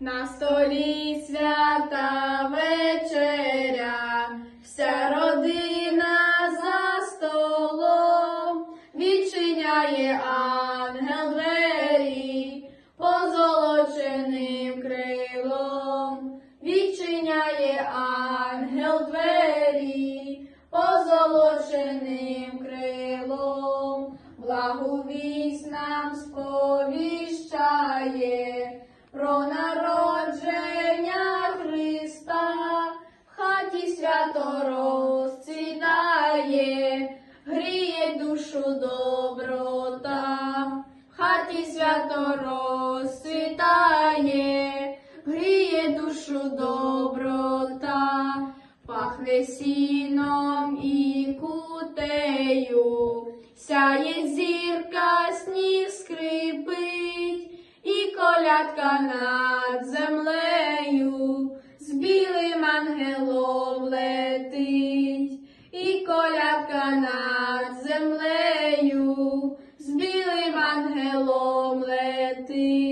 на столі свята вечеря, вся родина за столом. Відчиняє ангел двері позолоченим крилом, відчиняє ангел двері позолоченим крилом, благовість нам сповіщає про народження свято розцвітає, гріє душу доброта, в хаті свято розцвітає, гріє душу доброта, пахне сіном і кутею, сяє зірка, сніг скрипить, летить, і колядка над землею з білим ангелом летить.